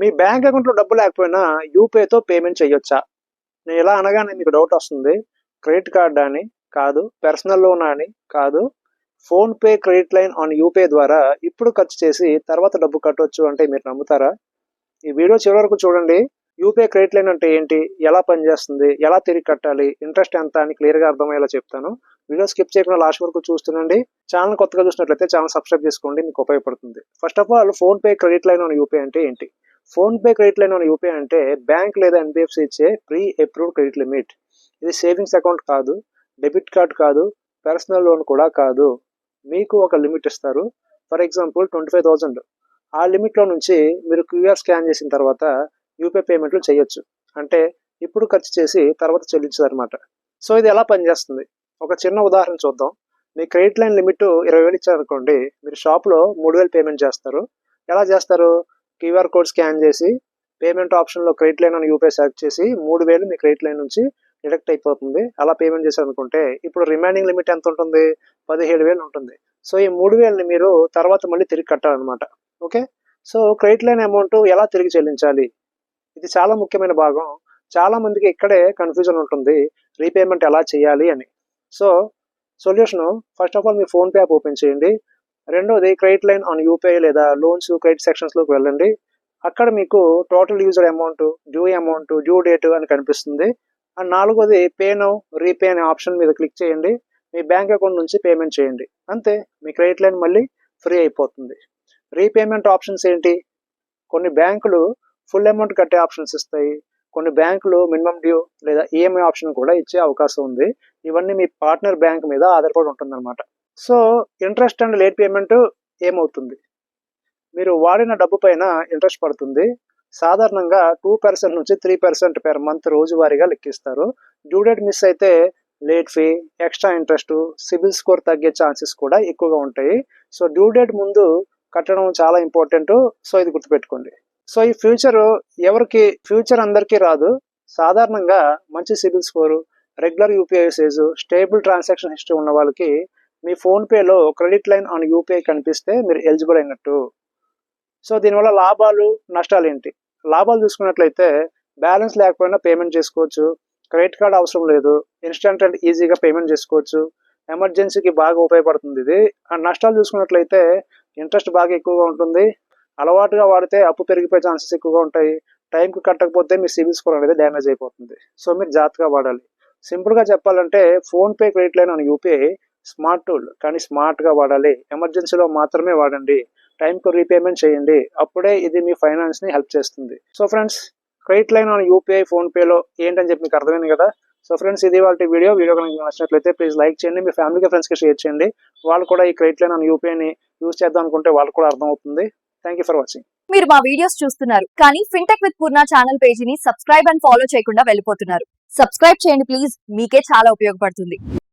మీ bank అకౌంట్లో డబ్బు లేకపోయినా యూపీఐతో పేమెంట్ చేయొచ్చా నేను ఇలా అనగానే మీకు డౌట్ వస్తుంది. క్రెడిట్ కార్డ్ అని కాదు పర్సనల్ లోన్ అని కాదు. PhonePe credit line on UPI ద్వారా ఇప్పుడు ఖర్చు చేసి తర్వాత డబ్బు కట్టొచ్చు అంటే మీరు నమ్ముతారా? ఈ వీడియో చివరి వరకు చూడండి. యూపీఐ క్రెడిట్ లైన్ అంటే ఏంటి? ఎలా పనిచేస్తుంది? ఎలా తిరిగి కట్టాలి? ఇంట్రెస్ట్ ఎంత అని క్లియర్గా అర్థమయ్యేలా చెప్తాను. వీడియో స్కిప్ చేయకుండా లాస్ట్ వరకు చూస్తుండండి ఛానల్ కొత్తగా చూసినట్లయితే ఛానల్ సబ్స్క్రైబ్ చేసుకోండి మీకు ఉపయోగపడుతుంది. First of all PhonePe credit line on UPI అంటే ఏంటి? PhonePe credit line on UPI అంటే బ్యాంక్ లేదా ఎన్బిఎఫ్సి ఇచ్చే ప్రీ అప్రూవ్డ్ క్రెడిట్ లిమిట్. ఇది సేవింగ్స్ అకౌంట్ కాదు డెబిట్ కార్డ్ కాదు పర్సనల్ లోన్ కూడా కాదు. మీకు ఒక లిమిట్ ఇస్తారు. For example twenty five thousand ఆ లిమిట్లో నుంచి మీరు క్యూఆర్ స్కాన్ చేసిన తర్వాత యూపీఐ పేమెంట్లు చేయొచ్చు. అంటే ఇప్పుడు ఖర్చు చేసి తర్వాత చెల్లించదనమాట సో ఇది ఎలా పనిచేస్తుంది? ఒక చిన్న ఉదాహరణ చూద్దాం. మీ క్రెడిట్ లైన్ లిమిట్ ఇరవై వేలు ఇచ్చారనుకోండి మీరు షాప్లో మూడు వేలు పేమెంట్ చేస్తారు. ఎలా చేస్తారు? క్యూఆర్ కోడ్ స్కాన్ చేసి పేమెంట్ ఆప్షన్లో క్రెడిట్ లైన్ అని యూపీఐ సెలెక్ట్ చేసి మూడు వేలు మీ క్రెడిట్ లైన్ నుంచి డిడక్ట్ అయిపోతుంది. అలా పేమెంట్ చేశారు అనుకుంటే ఇప్పుడు రిమైనింగ్ లిమిట్ ఎంత ఉంటుంది? పదిహేడు వేలు ఉంటుంది. సో ఈ మూడు వేలని మీరు తర్వాత మళ్ళీ తిరిగి కట్టాలన్నమాట. Okay? So credit line amount ఎలా తిరిగి చెల్లించాలి? ఇది చాలా ముఖ్యమైన భాగం. చాలా మందికి ఇక్కడే కన్ఫ్యూజన్ ఉంటుంది. రీపేమెంట్ ఎలా చేయాలి అని. So solution first of all me PhonePe app open చేయండి. రెండోది క్రెడిట్ లైన్ ఆన్ యూపీఐ లేదా లోన్స్ క్రెడిట్ సెక్షన్స్లోకి వెళ్ళండి. అక్కడ మీకు total user amount due amount due date అని కనిపిస్తుంది. అండ్ నాలుగోది పే నౌ రీపే అనే ఆప్షన్ మీద క్లిక్ చేయండి. మీ బ్యాంక్ అకౌంట్ నుంచి పేమెంట్ చేయండి. అంతే మీ క్రెడిట్ లైన్ మళ్ళీ ఫ్రీ అయిపోతుంది. రీపేమెంట్ ఆప్షన్స్ ఏంటి? కొన్ని బ్యాంకులు ఫుల్ అమౌంట్ కట్టే ఆప్షన్స్ ఇస్తాయి. కొన్ని బ్యాంకులు మినిమం డ్యూ లేదా ఈఎంఐ ఆప్షన్ కూడా ఇచ్చే అవకాశం ఉంది. ఇవన్నీ మీ పార్ట్నర్ బ్యాంక్ మీద ఆధారపడి ఉంటుందన్నమాట. So interest and late payment ఏమవుతుంది? మీరు వాడిన డబ్బు పైన ఇంట్రెస్ట్ పడుతుంది. సాధారణంగా టూ పర్సెంట్ నుంచి త్రీ పర్సెంట్ పెర్ మంత్ రోజువారీగా లెక్కిస్తారు. డ్యూ డేట్ మిస్ అయితే late fee extra interest CIBIL score తగ్గే ఛాన్సెస్ కూడా ఎక్కువగా ఉంటాయి. సో డ్యూ డేట్ ముందు కట్టడం చాలా ఇంపార్టెంట్. సో ఇది గుర్తుపెట్టుకోండి. సో ఈ ఫ్యూచర్ ఎవరికి ఫ్యూచర్ అందరికీ రాదు. సాధారణంగా మంచి CIBIL score regular UPI usage stable transaction history ఉన్న వాళ్ళకి మీ ఫోన్పేలో క్రెడిట్ లైన్ ఆన్ యూపీఐ కనిపిస్తే మీరు ఎలిజిబుల్ అయినట్టు. సో దీనివల్ల లాభాలు నష్టాలు ఏంటి? లాభాలు చూసుకున్నట్లయితే బ్యాలెన్స్ లేకపోయినా పేమెంట్ చేసుకోవచ్చు. క్రెడిట్ కార్డ్ అవసరం లేదు. ఇన్స్టెంట్ అండ్ ఈజీగా పేమెంట్ చేసుకోవచ్చు. ఎమర్జెన్సీకి బాగా ఉపయోగపడుతుంది ఇది. అండ్ నష్టాలు చూసుకున్నట్లయితే ఇంట్రెస్ట్ బాగా ఎక్కువగా ఉంటుంది. అలవాటుగా వాడితే అప్పు పెరిగిపోయే ఛాన్సెస్ ఎక్కువగా ఉంటాయి. టైంకి కట్టకపోతే మీ సిబిల్ స్కోర్ అనేది డ్యామేజ్ అయిపోతుంది. సో మీరు జాగ్రత్తగా వాడాలి. సింపుల్గా చెప్పాలంటే ఫోన్పే క్రెడిట్ లైన్ అని యూపీఐ స్మార్ట్ టూల్ కానీ స్మార్ట్గా వాడాలి. ఎమర్జెన్సీలో మాత్రమే వాడండి. టైంకు రీపేమెంట్ చేయండి. అప్పుడే ఇది మీ ఫైనాన్స్ని హెల్ప్ చేస్తుంది. So friends credit line on UPI ఫోన్పేలో ఏంటని చెప్పి మీకు అర్థమైంది కదా? సో ఫ్రెండ్స్ ఇది వాళ్ళ వీడియో. వీడియో కనుక నచ్చినట్లయితే ప్లీజ్ లైక్ చేయండి. మీ ఫ్యామిలీకి ఫ్రెండ్స్కి షేర్ చేయండి. వాళ్ళు కూడా ఈ క్రెడిట్ లైన్ ఆన్ యూపీఐని యూజ్ చేద్దాం అనుకుంటే వాళ్ళు కూడా అర్థమవుతుంది. Thank you for watching. మీరు మా వీడియోస్ చూస్తున్నారు కానీ ఫిన్టెక్ విత్ పూర్ణ ఛానల్ పేజీని సబ్స్క్రైబ్ అండ్ ఫాలో చేయకుండా వెళ్ళిపోతున్నారు. సబ్స్క్రైబ్ చేయండి ప్లీజ్. మీకే చాలా ఉపయోగపడుతుంది.